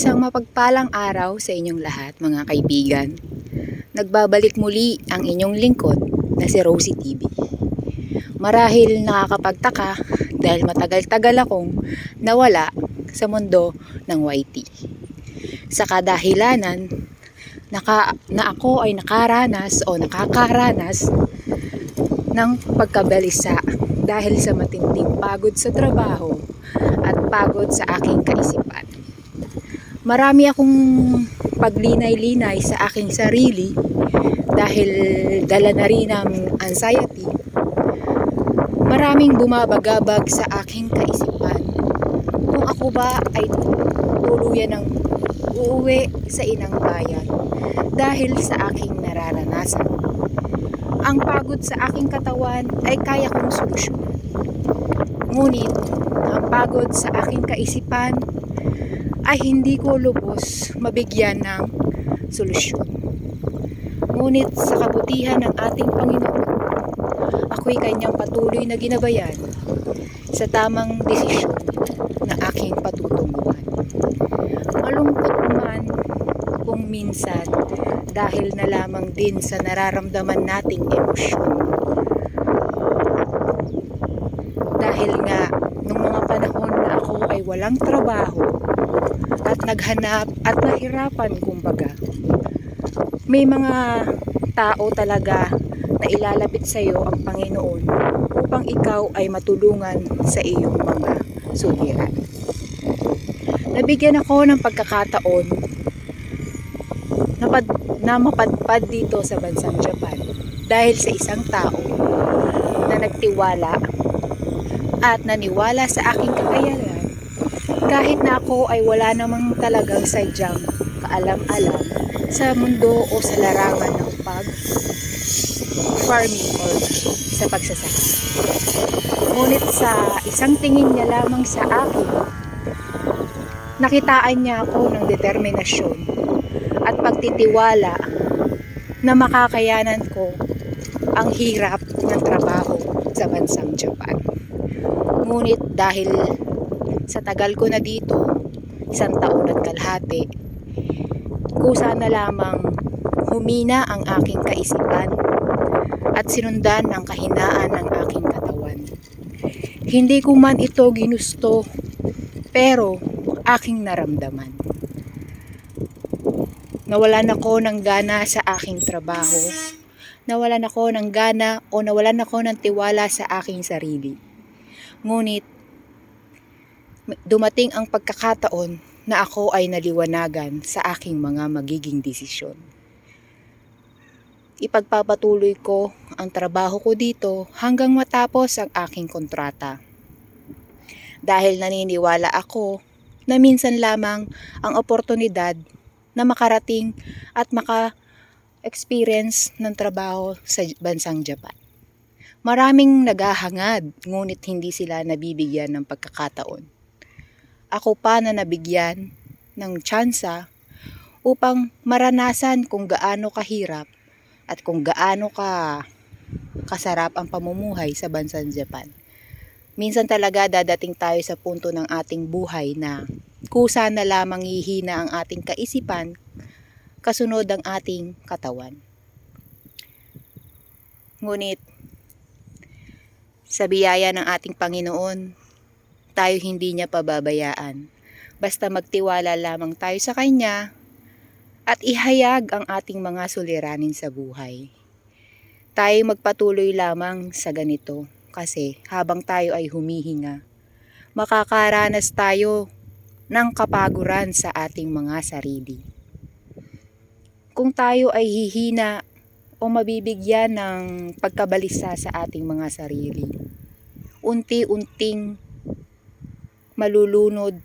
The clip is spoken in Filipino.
Isang mapagpalang araw sa inyong lahat mga kaibigan. Nagbabalik muli ang inyong lingkod na si Rosie TV. Marahil nakakapagtaka dahil matagal-tagal akong nawala sa mundo ng YT. Sa kadahilanan naka, na ako ay nakaranas o nakakaranas ng pagkabalisa dahil sa matinding pagod sa trabaho at pagod sa aking kaisipan. Marami akong paglinay-linay sa aking sarili dahil dala na rin ng anxiety. Maraming bumabagabag sa aking kaisipan. Kung ako ba ay tuluyan ng uuwi sa inang bayan dahil sa aking nararanasan. Ang pagod sa aking katawan ay kaya kong solusyonan. Ngunit, ang pagod sa aking kaisipan ay hindi ko lubos mabigyan ng solusyon. Ngunit sa kabutihan ng ating Panginoon, ako'y kanyang patuloy na ginabayan sa tamang desisyon na aking patutunguhan. Malungkot man kung minsan dahil na lamang din sa nararamdaman nating emosyon. Dahil nga, nung mga panahon na ako ay walang trabaho at naghanap at nahirapan kumbaga, may mga tao talaga na ilalapit sa iyo ang Panginoon upang ikaw ay matulungan sa iyong mga suliran. Nabigyan ako ng pagkakataon na, pad, na mapadpad dito sa bansang Japan dahil sa isang tao na nagtiwala at naniwala sa aking kakayanan kahit na ako ay wala namang talagang sadyang kaalam-alam sa mundo o sa larangan ng pag farming or sa pagsasaka. Ngunit sa isang tingin niya lamang sa akin, nakitaan niya ako ng determinasyon at pagtitiwala na makakayanan ko ang hirap ng trabaho sa bansang Japan. Ngunit dahil sa tagal ko na dito, isang taon at kalahati, kusa na lamang humina ang aking kaisipan at sinundan ang kahinaan ng aking katawan. Hindi ko man ito ginusto, pero aking naramdaman. Nawalan ako ng gana sa aking trabaho. Nawalan ako ng gana o nawalan ako ng tiwala sa aking sarili. Ngunit, dumating ang pagkakataon na ako ay naliwanagan sa aking mga magiging desisyon. Ipagpapatuloy ko ang trabaho ko dito hanggang matapos ang aking kontrata. Dahil naniniwala ako na minsan lamang ang oportunidad na makarating at maka-experience ng trabaho sa bansang Japan. Maraming naghahangad ngunit hindi sila nabibigyan ng pagkakataon. Ako pa na nabigyan ng tsansa upang maranasan kung gaano kahirap at kung gaano ka kasarap ang pamumuhay sa bansang Japan. Minsan talaga dadating tayo sa punto ng ating buhay na kusa na lamang hihina ang ating kaisipan kasunod ang ating katawan. Ngunit sa biyaya ng ating Panginoon, tayo hindi niya pababayaan. Basta magtiwala lamang tayo sa Kanya at ihayag ang ating mga suliranin sa buhay. Tayo magpatuloy lamang sa ganito kasi habang tayo ay humihinga, makakaranas tayo ng kapaguran sa ating mga sarili. Kung tayo ay hihina o mabibigyan ng pagkabalisa sa ating mga sarili, unti-unting malulunod